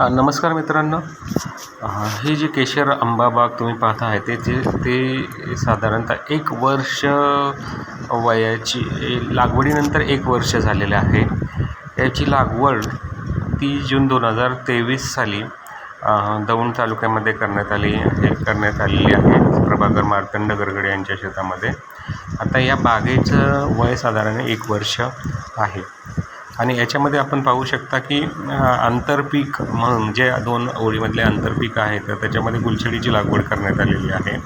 नमस्कार मित्रांनो. हे जे केशर आंबाबाग तुम्ही पाहत आहे ते जे ते साधारणतः एक वर्ष वयाची लागवडीनंतर एक वर्ष झालेले आहे. याची लागवड तीस जून दोन हजार तेवीस साली दौंड तालुक्यामध्ये करण्यात आली हे करण्यात आलेली आहे प्रभाकर मार्तंड गरगडे यांच्या शेतामध्ये. आता या बागेचं वय साधारण एक वर्ष आहे. आणि याच्यामध्ये आपण पाहू शकता की आंतरपीक म्हणून जे दोन ओळीमधले आंतरपीक आहे तर त्याच्यामध्ये गुलछडीची लागवड करण्यात आलेली आहे.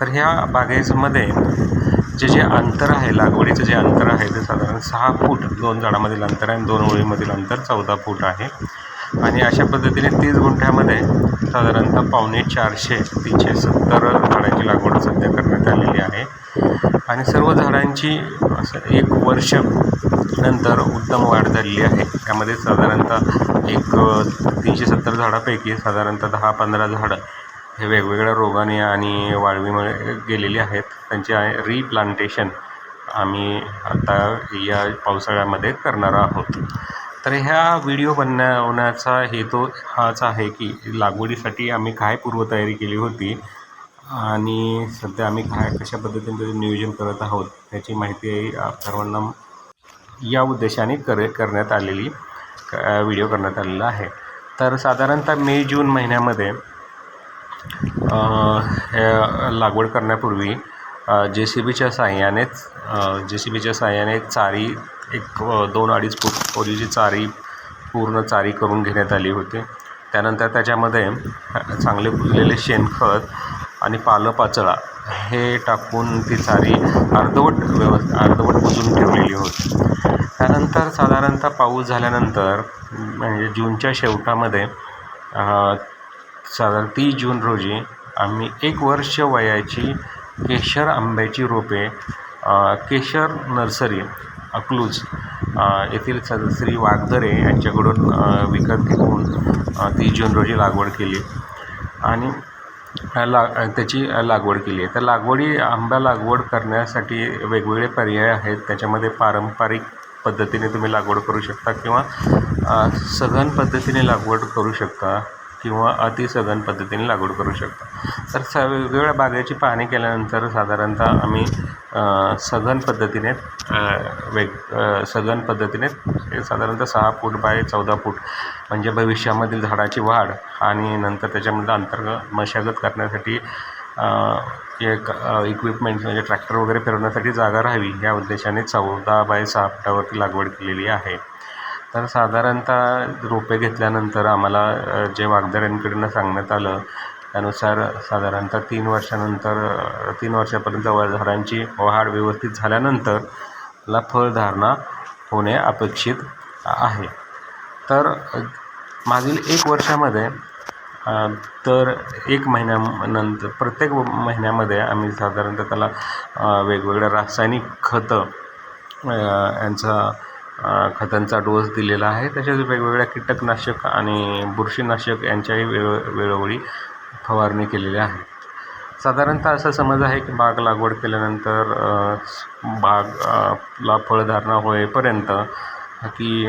तर ह्या बागेमध्ये जे जे अंतर आहे लागवडीचं जे अंतर आहे ते साधारण सहा फूट दोन झाडामधील अंतर आहे आणि दोन ओळीमधील अंतर चौदा फूट आहे. आणि अशा पद्धतीने तीस गुंठ्यामध्ये साधारणतः पावणे चारशे तीनशे सत्तर झाडांची लागवड सध्या करण्यात आलेली आहे. आणि सर्व झाडांची असं एक वर्ष नंतर उत्तम वाढ झालेली आहे. त्यामध्ये साधारणतः एक तीनशे सत्तर झाडापैकी साधारणतः दहा पंधरा झाडं हे वेगवेगळ्या रोगाने आणि वाळवीमुळे गेलेली आहेत. त्यांचे रिप्लांटेशन आम्ही आता या पावसाळ्यामध्ये करणार आहोत. तर ह्या व्हिडिओ बनवण्याचा हेतू हाच आहे की लागवडीसाठी आम्ही काय पूर्वतयारी केली होती आणि सध्या आम्ही काय कशा पद्धतीने त्याचं नियोजन करत आहोत त्याची माहिती सर्वांना या उद्देशाने कर करण्यात आलेली व्हिडिओ करण्यात आलेला आहे. तर साधारणतः मे जून महिन्यामध्ये हे लागवड करण्यापूर्वी जे सी बीच्या साह्यानेच जे सी बीच्या साह्याने चारी एक दोन अडीच फूट खोलीची चारी पूर्ण चारी करून घेण्यात आली होती. त्यानंतर त्याच्यामध्ये चांगले कुजलेले शेणखत आणि पालपाचळा हे टाकून ती चारी अर्धवट व्यवस्थ अर्धवट कुजून ठेवलेली होती. त्यानंतर साधारणतः पाऊस झाल्यानंतर म्हणजे जूनच्या शेवटामध्ये साधारण तीस जून रोजी आम्ही एक वर्ष वयाची केशर आंब्याची रोपे केशर नर्सरी अकलूज येथील स श्री वागदरे यांच्याकडून विकत घेऊन ती तीस जून रोजी लागवड केली. आणि ला त्याची लागवड केली. आहे तर लागवडी आंबा लागवड करण्यासाठी वेगवेगळे पर्याय आहेत. त्याच्यामध्ये पारंपरिक पद्धतीने तुम्ही लागवड करू शकता किंवा सघन पद्धतीने लागवड करू शकता किंवा अतिसघन पद्धतीने लागवड करू शकता. तर स वेगवेगळ्या बागेची पाहणी केल्यानंतर साधारणतः आम्ही सघन पद्धतीने वेग सघन पद्धतीने साधारणतः सहा फूट बाय चौदा फूट म्हणजे भविष्यामधील झाडाची वाढ आणि नंतर त्याच्यामधलं अंतर्गत मशागत करण्यासाठी एक इक्विपमेंट म्हणजे ट्रॅक्टर वगैरे फिरवण्यासाठी जागा राहावी या उद्देशाने चौदा बाय सहा फुटावरती लागवड केलेली आहे. तर साधारणतः रोपे घेतल्यानंतर आम्हाला जे वागदाऱ्यांकडनं सांगण्यात आलं त्यानुसार साधारणतः तीन वर्षानंतर तीन वर्षापर्यंत झाडांची वाढ व्यवस्थित झाल्यानंतर ला फळधारणा होणे अपेक्षित आहे. तर मागील एक वर्षामध्ये तर एक महिन्यानंतर प्रत्येक महिन्यामध्ये आम्ही साधारणतः त्याला वेगवेगळ्या रासायनिक खतं यांचा खतांचा डोस दिलेला आहे. तसेच वेगवेगळ्या कीटकनाशक आणि बुरशीनाशक यांच्याही वेळो वेळोवेळी फवारणी केलेली आहे. साधारणतः असा समज आहे की बाग लागवड केल्यानंतर बाग ला फळधारणा होईपर्यंत की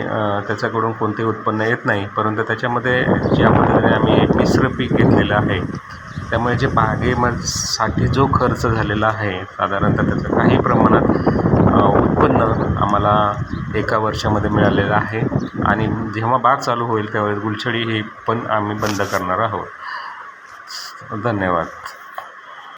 त्याच्याकडून कोणतेही उत्पन्न येत नाही. परंतु त्याच्यामध्ये ज्या पद्धतीने आम्ही एक मिश्र पीक घेतलेलं आहे. त्यामुळे जे बागेमध्ये जो खर्च झालेला आहे साधारणतः त्याचं काही प्रमाणात उत्पन्न आम्हाला एका वर्षामध्ये मिळालेलं आहे. आणि जेव्हा बाग चालू होईल त्यावेळेस गुलछडी ही पण आम्ही बंद करणार आहोत. धन्यवाद.